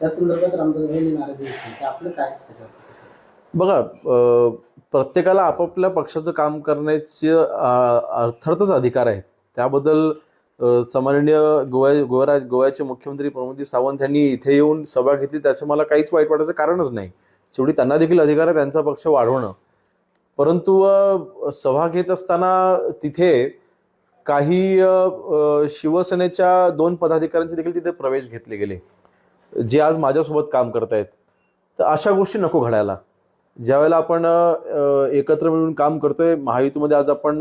त्या संदर्भात नाराजी आपलं काय त्याच्यावर बघा प्रत्येकाला आपापल्या पक्षाचं काम करण्याचे अर्थातच अधिकार आहे त्याबद्दल सामान्य सन्माननीय गोवा गोवराज गोव्याचे मुख्यमंत्री प्रमोदजी सावंत यांनी इथे येऊन सभा घेतली. त्याचं मला काहीच वाईट वाटायचं कारणच नाही. शेवटी त्यांना देखील अधिकार आहे त्यांचा पक्ष वाढवणं. परंतु सभा घेत असताना तिथे काही शिवसेनेच्या दोन पदाधिकाऱ्यांचे देखील तिथे प्रवेश घेतले गेले. जे आज माझ्यासोबत काम करतायत तर अशा गोष्टी नको घडायला. ज्यावेळेला आपण एकत्र मिळून काम करतोय महायुतीमध्ये आज आपण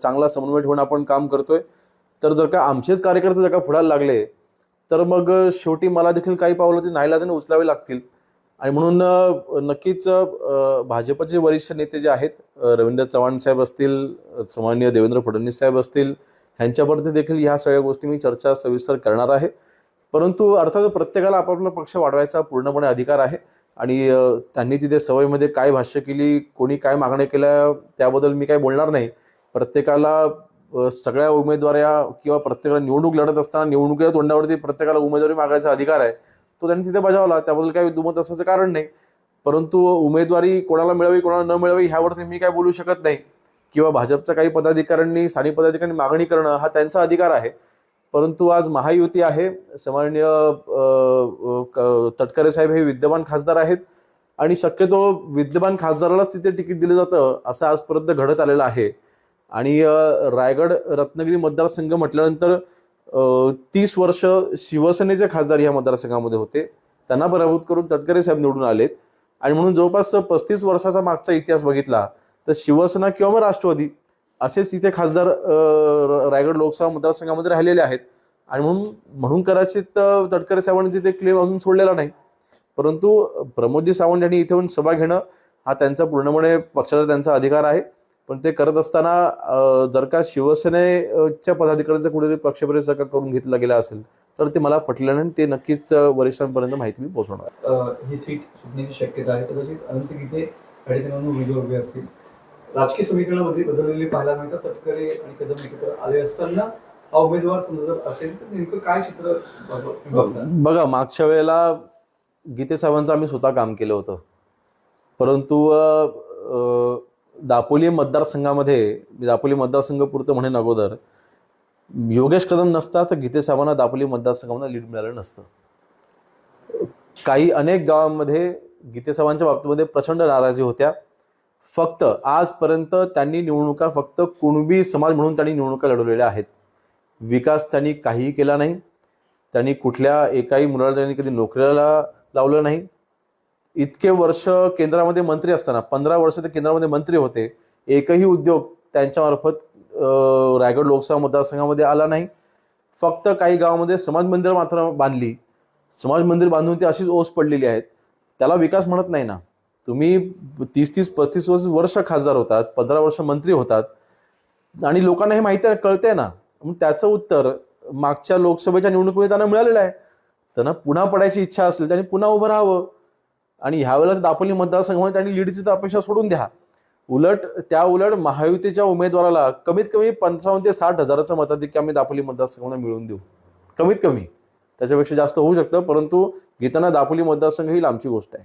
चांगला समन्वय ठेवून आपण काम करतोय तर जर का आमचेच कार्यकर्ते जर का फुडायला लागले तर मग शेवटी मला देखील काही पावलं ते नाईलाजाने उचलावे लागतील. आणि म्हणून नक्कीच भाजपचे वरिष्ठ नेते जे आहेत रवींद्र चव्हाण साहेब असतील सन्माननीय देवेंद्र फडणवीस साहेब असतील ह्यांच्यावरती देखील ह्या सगळ्या गोष्टी मी चर्चा सविस्तर करणार आहे. परंतु अर्थात प्रत्येकाला आपापला पक्ष वाढवायचा पूर्णपणे अधिकार आहे. आणि त्यांनी तिथे सवयीमध्ये काय भाष्य केली कोणी काय मागण्या केल्या त्याबद्दल मी काय बोलणार नाही. प्रत्येकाला सगळ्या उमेदवाऱ्या किंवा प्रत्येकाला निवडणूक लढत असताना निवडणुकीच्या तोंडावरती प्रत्येकाला उमेदवारी मागायचा अधिकार आहे. तो त्यांनी तिथे बजावला. त्याबद्दल काही दुमत असण्याचं कारण नाही. परंतु उमेदवारी कोणाला मिळावी कोणाला न मिळावी ह्यावरती मी काय बोलू शकत नाही. किंवा भाजपच्या काही पदाधिकाऱ्यांनी स्थानिक पदाधिकाऱ्यांनी मागणी करणं हा त्यांचा अधिकार आहे. परंतु आज महायुती आहे. सामान्य क- तटकरे साहेब हे विद्यमान खासदार आहेत आणि शक्यतो विद्यमान खासदारालाच तिथे तिकीट दिलं जातं असं आजपर्यंत घडत आलेलं आहे. आणि रायगड रत्नागिरी मतदारसंघ म्हटल्यानंतर तीस वर्ष शिवसेनेचे खासदार या मतदारसंघामध्ये होते त्यांना पराभूत करून तटकरे साहेब निवडून आलेत. आणि म्हणून जवळपास पस्तीस वर्षाचा मागचा इतिहास बघितला तर शिवसेना किंवा मग राष्ट्रवादी असेच इथे खासदार रायगड लोकसभा मतदारसंघामध्ये राहिलेले आहेत. आणि म्हणून म्हणून कदाचित तटकरे सावंत तिथे क्लेम अजून सोडलेला नाही. परंतु प्रमोदजी सावंत यांनी इथे येऊन सभा घेणं हा त्यांचा पूर्णपणे पक्षाचा त्यांचा अधिकार आहे. पण ते करत असताना जर का शिवसेनेच्या पदाधिकाऱ्यांचा कुठेतरी पक्षप्रवेश जर का करून घेतला गेला असेल तर ते मला पटलं नाही ते नक्कीच वरिष्ठांपर्यंत माहिती मी पोहोचवणार. ही सीट सुटण्याची शक्यता आहे कदाचित. अनंत गीते उमेदवार उभे असतील. राजकीय समीकरणामध्ये बदललेले पाहायला मिळतात. तटकरे आणि कदम एकत्र आले असताना हा उमेदवार समजा जर असेल तर नेमकं काय चित्र बघ- बघा मागच्या वेळेला गीते साहेबांचं आम्ही स्वतः काम केलं होतं. परंतु अ, दापोली मतदारसंघामध्ये मी दापोली मतदारसंघ पुरतं म्हणेन अगोदर योगेश कदम नसता तर गीते साहेबांना दापोली मतदारसंघामध्ये लीड मिळालं नसतं. काही अनेक गावांमध्ये गीते साहेबांच्या बाबतीमध्ये प्रचंड नाराजी होत्या. फक्त आजपर्यंत त्यांनी निवडणुका फक्त कुणबी समाज म्हणून त्यांनी निवडणुका लढवलेल्या आहेत. विकास त्यांनी काहीही केला नाही. त्यांनी कुठल्या एकाही मुलाला त्यांनी कधी नोकरीला लावलं नाही. इतके वर्ष केंद्रामध्ये मंत्री असताना पंधरा वर्ष ते केंद्रामध्ये मंत्री होते एकही उद्योग त्यांच्यामार्फत रायगड लोकसभा मतदारसंघामध्ये आला नाही. फक्त काही गावामध्ये समाज मंदिर मात्र बांधली. समाज मंदिर बांधून ती अशीच ओस पडलेली आहेत. त्याला विकास म्हणत नाही ना. तुम्ही तीस तीस पस्तीस वर्ष वर्ष खासदार होतात पंधरा वर्ष मंत्री होतात. आणि लोकांना हे माहिती आहे कळतंय ना. मग त्याचं उत्तर मागच्या लोकसभेच्या निवडणुकीमध्ये त्यांना मिळालेलं आहे. त्यांना पुन्हा पडायची इच्छा असेल त्यांनी पुन्हा उभं राहावं. आणि ह्यावेळेला दापोली मतदारसंघामध्ये त्यांनी लीडची तर अपेक्षा सोडून द्या. उलट त्या उलट महायुतीच्या उमेदवाराला कमीत कमी पंचावन्न ते साठ हजाराचं मताधिक्य आम्ही दापोली मतदारसंघाला मिळवून देऊ. कमीत कमी. त्याच्यापेक्षा जास्त होऊ शकतं परंतु घेताना दापोली मतदारसंघ ही लांबची गोष्ट आहे.